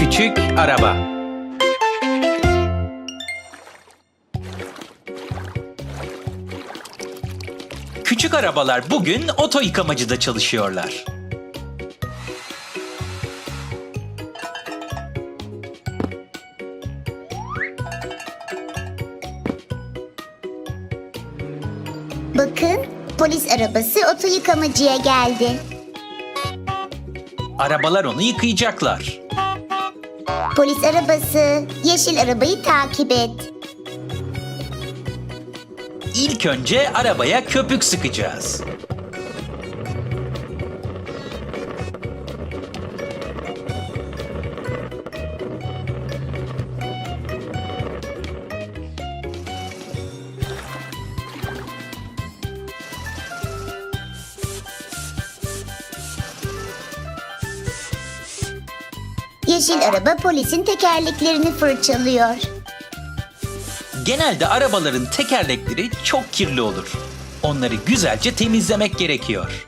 Küçük araba. Küçük arabalar bugün oto yıkamacıda çalışıyorlar. Bakın polis arabası oto yıkamacıya geldi. Arabalar onu yıkayacaklar. Polis arabası yeşil arabayı takip et. İlk önce arabaya köpük sıkacağız. Yeşil araba polisin tekerleklerini fırçalıyor. Genelde arabaların tekerlekleri çok kirli olur. Onları güzelce temizlemek gerekiyor.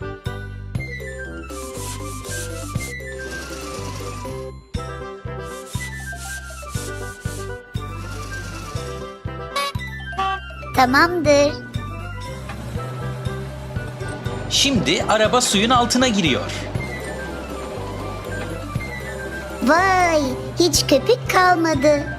Tamamdır. Şimdi araba suyun altına giriyor. Vay, hiç köpük kalmadı.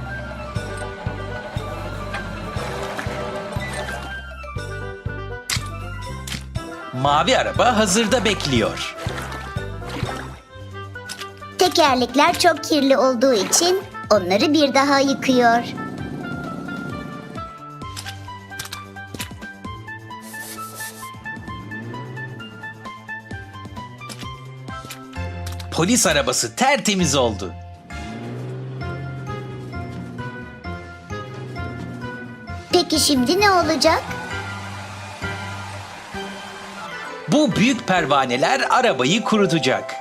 Mavi araba hazırda bekliyor. Tekerlekler çok kirli olduğu için onları bir daha yıkıyor. Polis arabası tertemiz oldu. Peki şimdi ne olacak? Bu büyük pervaneler arabayı kurutacak.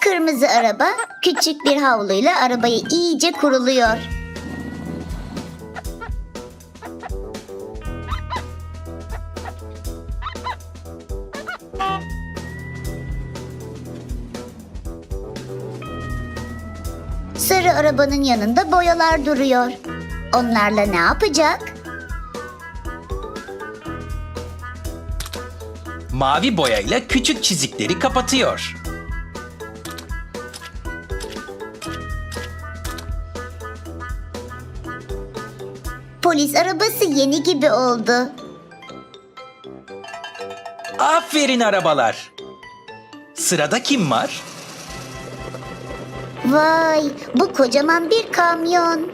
Kırmızı araba küçük bir havluyla arabayı iyice kuruluyor. Sarı arabanın yanında boyalar duruyor. Onlarla ne yapacak? Mavi boyayla küçük çizikleri kapatıyor. Polis arabası yeni gibi oldu. Aferin arabalar. Sırada kim var? Vay, bu kocaman bir kamyon.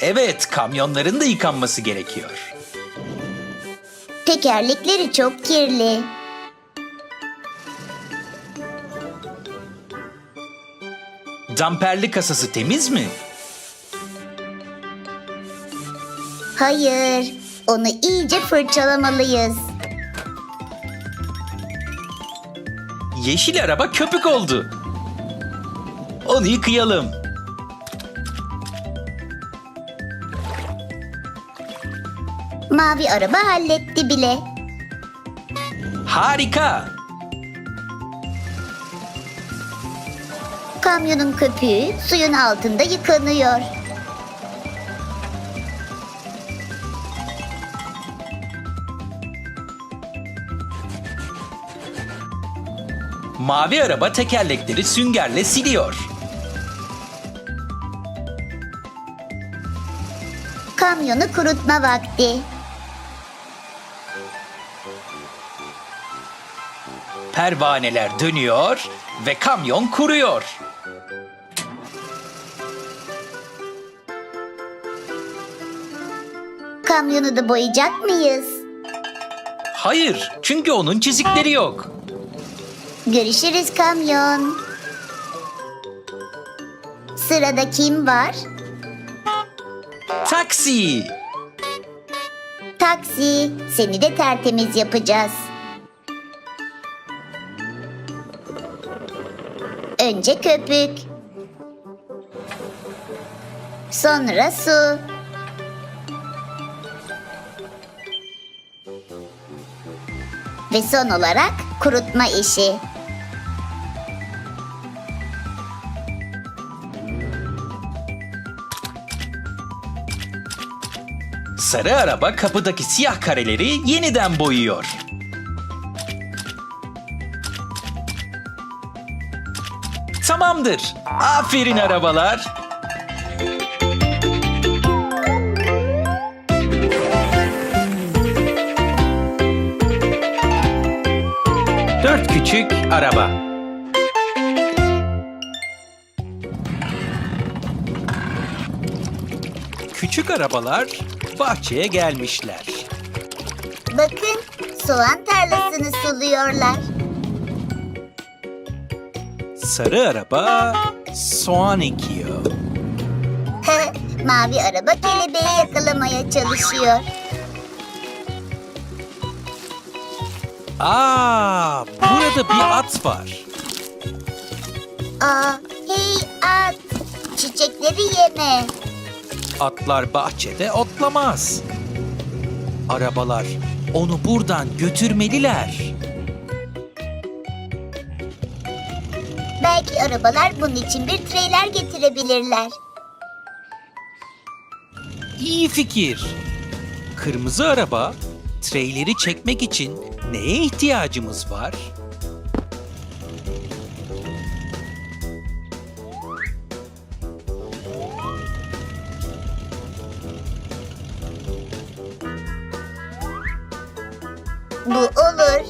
Evet, kamyonların da yıkanması gerekiyor. Tekerlekleri çok kirli. Damperli kasası temiz mi? Hayır, onu iyice fırçalamalıyız. Yeşil araba köpük oldu. Onu yıkayalım. Mavi araba halletti bile. Harika. Kamyonun köpüğü suyun altında yıkanıyor. Mavi araba tekerlekleri süngerle siliyor. Kamyonu kurutma vakti. Pervaneler dönüyor ve kamyon kuruyor. Kamyonu da boyayacak mıyız? Hayır, çünkü onun çizikleri yok. Görüşürüz kamyon. Sırada kim var? Taksi. Taksi, seni de tertemiz yapacağız. Önce köpük. Sonra su. Ve son olarak kurutma işi. Sarı araba kapıdaki siyah kareleri yeniden boyuyor. Tamamdır. Aferin arabalar. Dört küçük araba. Küçük arabalar bahçeye gelmişler. Bakın soğan tarlasını suluyorlar. Sarı araba soğan ekiyor. Mavi araba kelebeği yakalamaya çalışıyor. Aa, burada bir at var. Aa, hey at, çiçekleri yeme. Atlar bahçede otlamaz. Arabalar onu buradan götürmeliler. Belki arabalar bunun için bir treyler getirebilirler. İyi fikir. Kırmızı araba treyleri çekmek için neye ihtiyacımız var? Bu olur.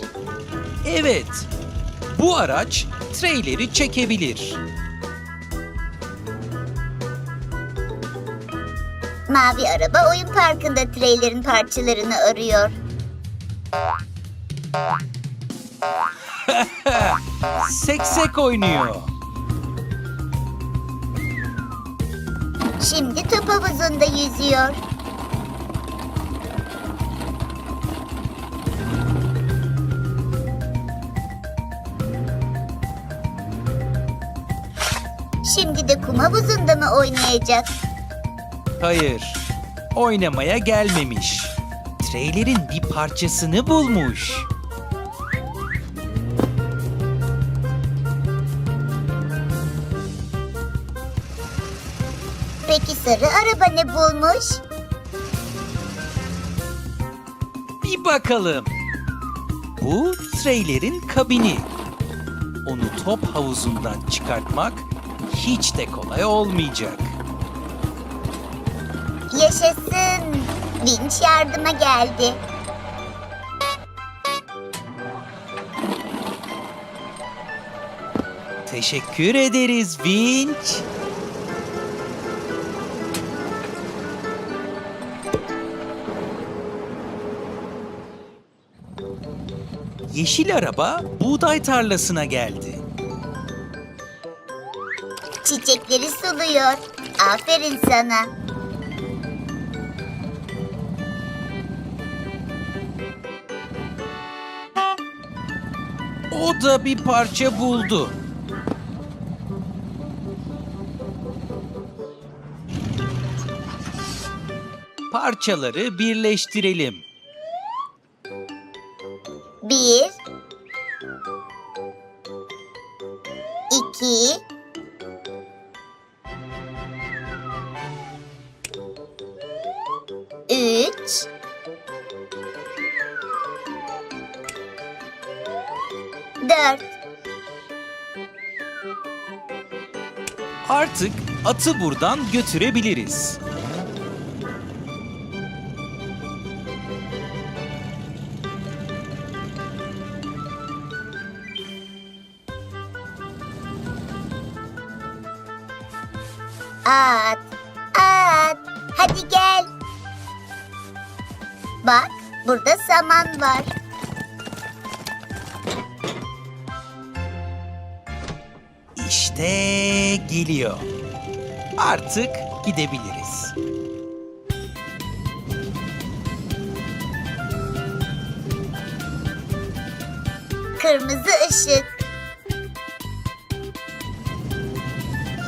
Evet. Bu araç treyleri çekebilir. Mavi araba oyun parkında treylerin parçalarını arıyor. Seksek oynuyor. Şimdi top havuzunda yüzüyor. Şimdi de kum havuzunda mı oynayacak? Hayır. Oynamaya gelmemiş. Treylerin bir parçasını bulmuş. Peki sarı araba ne bulmuş? Bir bakalım. Bu treylerin kabini. Onu top havuzundan çıkartmak hiç de kolay olmayacak. Yaşasın. Vinç yardıma geldi. Teşekkür ederiz Vinç. Yeşil araba buğday tarlasına geldi. Çiçekleri suluyor. Aferin sana. O da bir parça buldu. Parçaları birleştirelim. Bir. iki, Üç. Dört. Artık atı buradan götürebiliriz. Saman var. İşte geliyor. Artık gidebiliriz. Kırmızı ışık.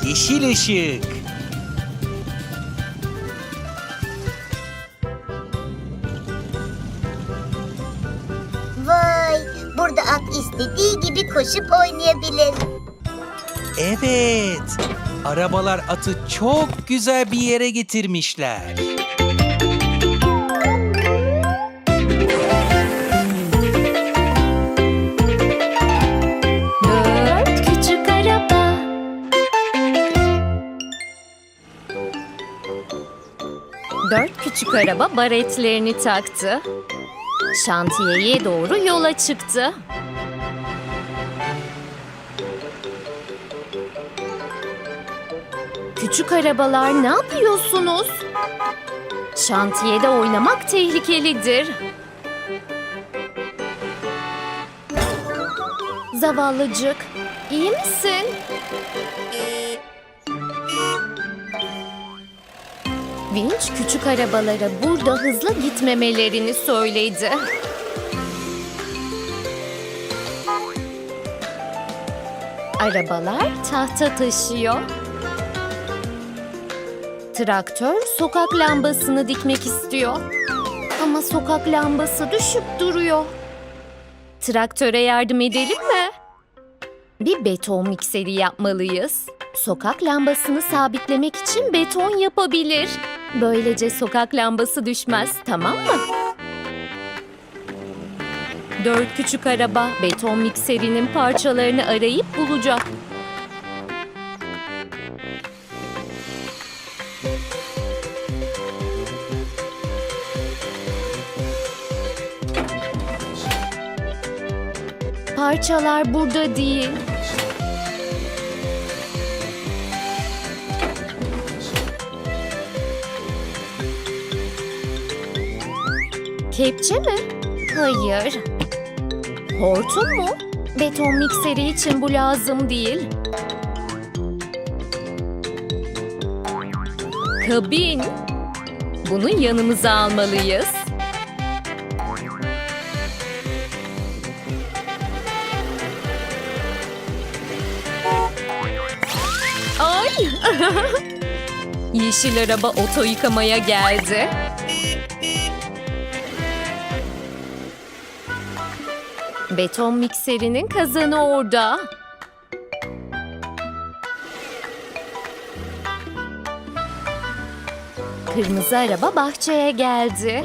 Yeşil ışık. Koşup oynayabilir. Evet. Arabalar atı çok güzel bir yere getirmişler. Dört küçük araba. Dört küçük araba baretlerini taktı. Şantiyeye doğru yola çıktı. Küçük arabalar ne yapıyorsunuz? Şantiyede oynamak tehlikelidir. Zavallıcık, iyi misin? Vinç küçük arabalara burada hızlı gitmemelerini söyledi. Arabalar tahta taşıyor. Traktör sokak lambasını dikmek istiyor. Ama sokak lambası düşüp duruyor. Traktöre yardım edelim mi? Bir beton mikseri yapmalıyız. Sokak lambasını sabitlemek için beton yapabilir. Böylece sokak lambası düşmez, tamam mı? Dört küçük araba beton mikserinin parçalarını arayıp bulacak. Parçalar burada değil. Kepçe mi? Hayır. Hortum mu? Beton mikseri için bu lazım değil. Kabin. Bunu yanımıza almalıyız. Yeşil araba oto yıkamaya geldi. Beton mikserinin kazanı orada. Kırmızı araba bahçeye geldi.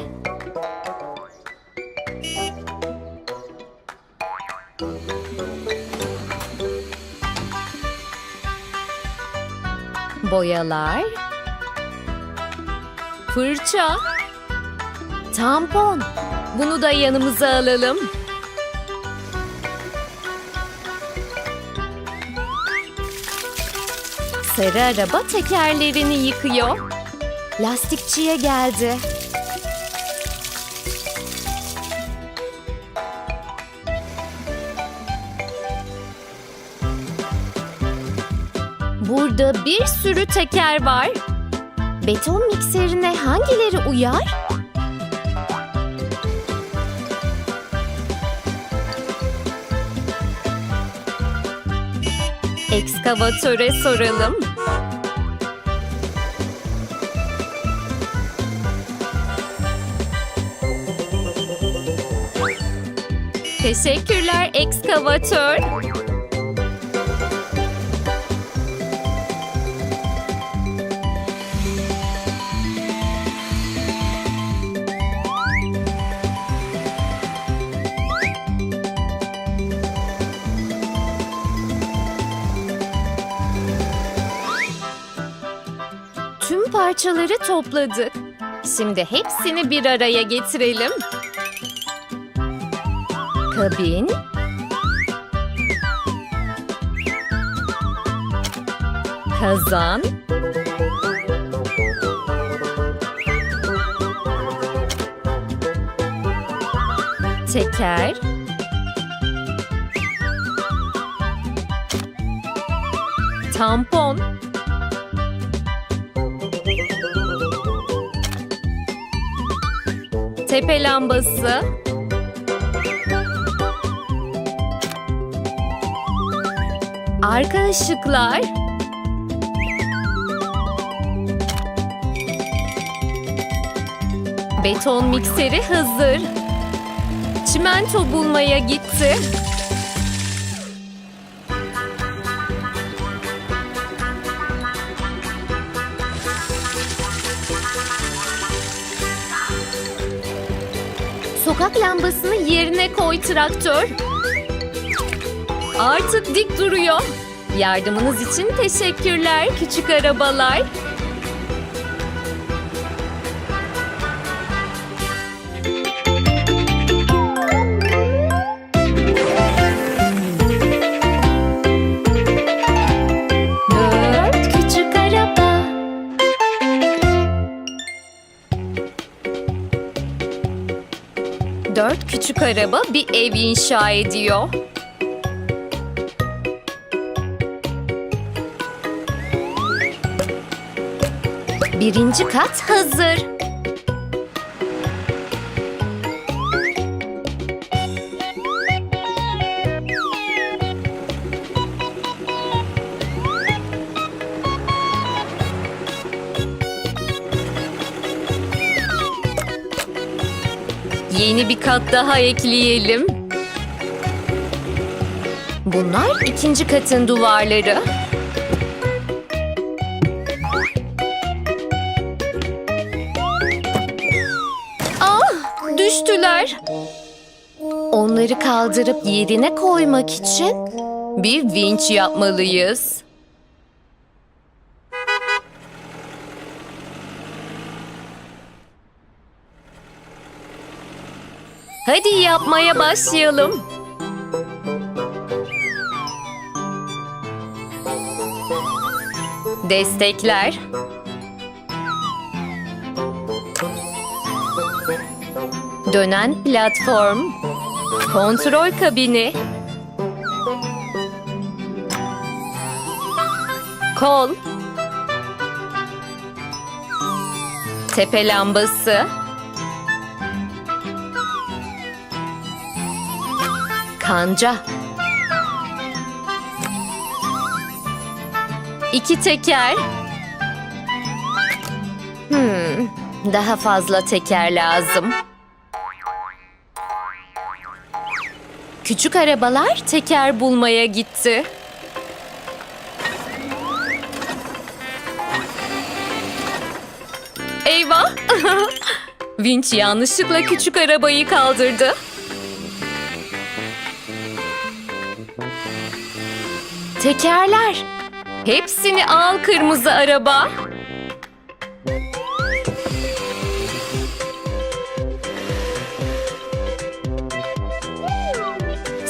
Boyalar. Fırça. Tampon. Bunu da yanımıza alalım. Sarı araba tekerlerini yıkıyor. Lastikçiye geldi. Burada bir sürü teker var. Beton mikserine hangileri uyar? Ekskavatöre soralım. Teşekkürler ekskavatör. Parçaları topladık. Şimdi hepsini bir araya getirelim. Kabin. Kazan. Teker. Tampon. Tepe lambası. Arka ışıklar. Beton mikseri hazır. Çimento bulmaya gitti. Sokak lambasını yerine koy traktör. Artık dik duruyor. Yardımınız için teşekkürler küçük arabalar. Küçük araba bir ev inşa ediyor. Birinci kat hazır. Yeni bir kat daha ekleyelim. Bunlar ikinci katın duvarları. Ah, düştüler. Onları kaldırıp yerine koymak için bir vinç yapmalıyız. Hadi yapmaya başlayalım. Destekler. Dönen platform. Kontrol kabini. Kol. Tepe lambası. Kanca. İki teker. Hmm, daha fazla teker lazım. Küçük arabalar teker bulmaya gitti. Eyvah! Vinç yanlışlıkla küçük arabayı kaldırdı. Tekerler. Hepsini al kırmızı araba.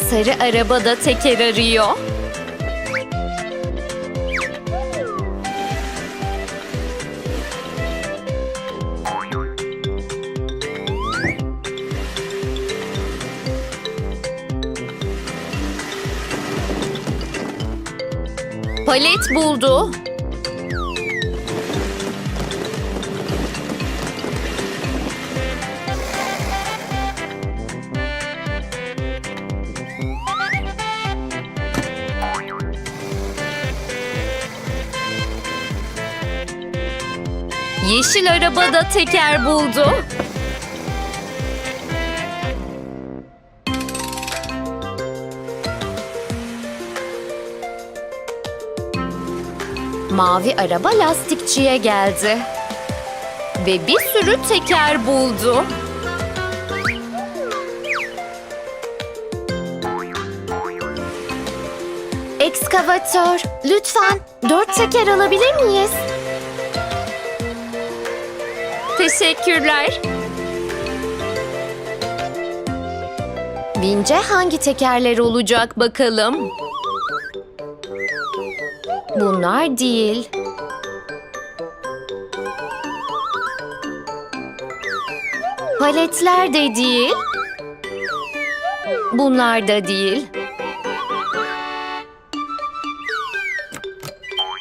Sarı araba da teker arıyor. Palet buldu. Yeşil araba da teker buldu. Mavi araba lastikçiye geldi. Ve bir sürü teker buldu. Ekskavatör, lütfen dört teker alabilir miyiz? Teşekkürler. Vince hangi tekerler olacak bakalım? Bunlar değil. Paletler de değil. Bunlar da değil.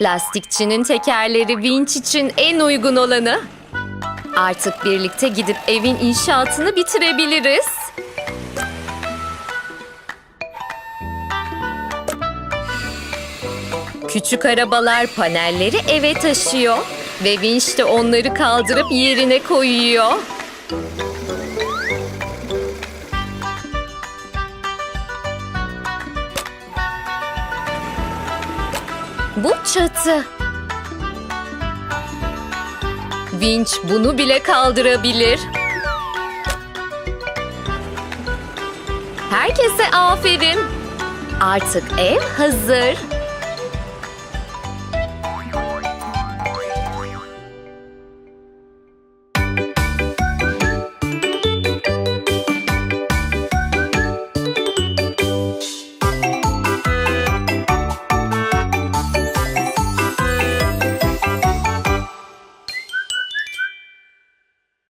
Lastikçinin tekerleri vinç için en uygun olanı. Artık birlikte gidip evin inşaatını bitirebiliriz. Küçük arabalar panelleri eve taşıyor ve vinç de onları kaldırıp yerine koyuyor. Bu çatı. Vinç bunu bile kaldırabilir. Herkese aferin. Artık ev hazır.